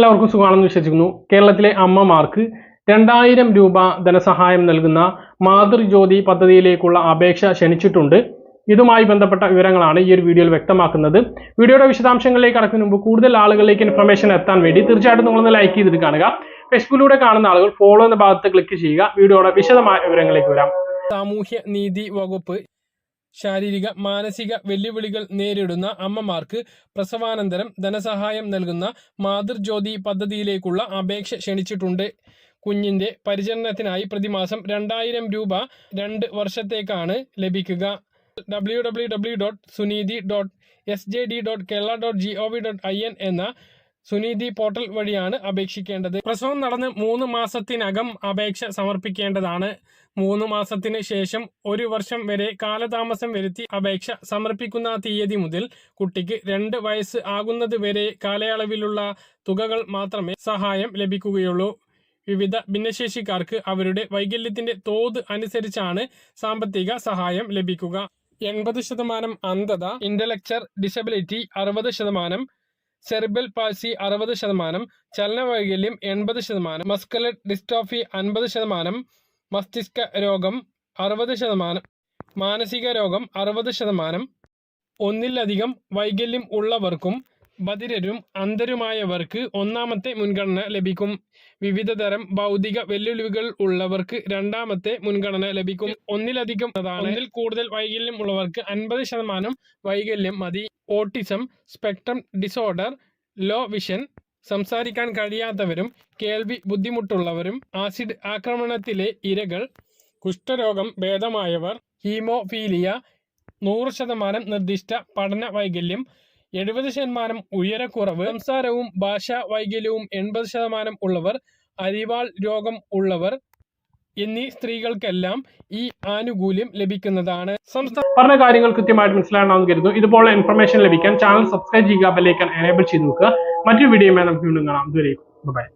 എല്ലാവർക്കും സുഖമാണെന്ന് വിശ്വസിക്കുന്നു. കേരളത്തിലെ അമ്മമാർക്ക് രണ്ടായിരം രൂപ ധനസഹായം നൽകുന്ന മാതൃജ്യോതി പദ്ധതിയിലേക്കുള്ള അപേക്ഷ ക്ഷണിച്ചിട്ടുണ്ട്. ഇതുമായി ബന്ധപ്പെട്ട വിവരങ്ങളാണ് ഈ ഒരു വീഡിയോയിൽ വ്യക്തമാക്കുന്നത്. വീഡിയോയുടെ വിശദാംശങ്ങളിലേക്ക് കടക്കുന്നതിന് മുമ്പ് കൂടുതൽ ആളുകളിലേക്ക് ഇൻഫർമേഷൻ എത്താൻ വേണ്ടി തീർച്ചയായിട്ടും നിങ്ങളൊന്ന് ലൈക്ക് ചെയ്തിട്ട് കാണുക. ഫേസ്ബുക്കിലൂടെ കാണുന്ന ആളുകൾ ഫോളോ എന്ന ഭാഗത്ത് ക്ലിക്ക് ചെയ്യുക. വീഡിയോയുടെ വിശദമായ വിവരങ്ങളിലേക്ക് വരാം. സാമൂഹ്യ നീതി വകുപ്പ് ശാരീരിക മാനസിക വെല്ലുവിളികൾ നേരിടുന്ന അമ്മമാർക്ക് പ്രസവാനന്തരം ധനസഹായം നൽകുന്ന മാതൃജ്യോതി പദ്ധതിയിലേക്കുള്ള അപേക്ഷ ക്ഷണിച്ചിട്ടുണ്ട്. കുഞ്ഞിന്റെ പരിചരണത്തിനായി പ്രതിമാസം രണ്ടായിരം രൂപ രണ്ട് വർഷത്തേക്കാണ് ലഭിക്കുക. W W W dot Suneethi dot S J D dot Kerala dot G O V dot I N എന്ന സുനീതി പോർട്ടൽ വഴിയാണ് അപേക്ഷിക്കേണ്ടത്. പ്രസവം നടന്ന് മൂന്ന് മാസത്തിനകം അപേക്ഷ സമർപ്പിക്കേണ്ടതാണ്. മൂന്ന് മാസത്തിന് ശേഷം ഒരു വർഷം വരെ കാലതാമസം വരുത്തി അപേക്ഷ സമർപ്പിക്കുന്ന തീയതി മുതൽ കുട്ടിക്ക് രണ്ട് വയസ്സ് ആകുന്നത് വരെ കാലയളവിലുള്ള തുകകൾ മാത്രമേ സഹായം ലഭിക്കുകയുള്ളൂ. വിവിധ ഭിന്നശേഷിക്കാർക്ക് അവരുടെ വൈകല്യത്തിന്റെ തോത് അനുസരിച്ചാണ് സാമ്പത്തിക സഹായം ലഭിക്കുക. എൺപത് ശതമാനം അന്ധത ഇന്റലക്ചർ ഡിസബിലിറ്റി അറുപത് ശതമാനം സെറിബൽ പാൽസി അറുപത് ശതമാനം ചലനവൈകല്യം എൺപത് ശതമാനം മസ്കുലർ ഡിസ്ട്രോഫി അൻപത് ശതമാനം മസ്തിഷ്ക രോഗം അറുപത് ശതമാനം മാനസിക രോഗം അറുപത് ശതമാനം. ഒന്നിലധികം വൈകല്യം ഉള്ളവർക്കും ബധിരരും അന്ധരുമായവർക്ക് ഒന്നാമത്തെ മുൻഗണന ലഭിക്കും. വിവിധ തരം ഭൗതിക വെല്ലുവിളികൾ ഉള്ളവർക്ക് രണ്ടാമത്തെ മുൻഗണന ലഭിക്കും. ഒന്നിലധികം അതിൽ ഒന്നിൽ കൂടുതൽ വൈകല്യം ഉള്ളവർക്ക് അൻപത് ശതമാനം വൈകല്യം മതി. Autism spectrum disorder low vision സംസാരിക്കാൻ കഴിയാത്തവരും കേൾവി ബുദ്ധിമുട്ടുള്ളവരും ആസിഡ് ആക്രമണത്തിലെ ഇരകൾ കുഷ്ഠരോഗം ഭേദമായവർ ഹീമോഫീലിയ നൂറ് ശതമാനം നിർദ്ദിഷ്ട പഠന വൈകല്യം എഴുപത് ശതമാനം ഉയരക്കുറവ് സംസാരവും ഭാഷാ വൈകല്യവും എൺപത് ശതമാനം ഉള്ളവർ അരിവാൾ രോഗം ഉള്ളവർ എന്നീ സ്ത്രീകൾക്കെല്ലാം ഈ ആനുകൂല്യം ലഭിക്കുന്നതാണ്. സംസ്ഥാന പറഞ്ഞ കാര്യങ്ങൾ കൃത്യമായിട്ട് മനസ്സിലാണെന്ന് കരുതുന്നു. ഇതുപോലെ ഇൻഫർമേഷൻ ലഭിക്കാൻ ചാനൽ സബ്സ്ക്രൈബ് ചെയ്യുക ബെല്ലൈക്കൻ എനേബിൾ ചെയ്ത് നോക്കുക മറ്റൊരു വീഡിയോയുമായി നമുക്ക് വീണ്ടും കാണാം. ഇതുവരെയും ബൈ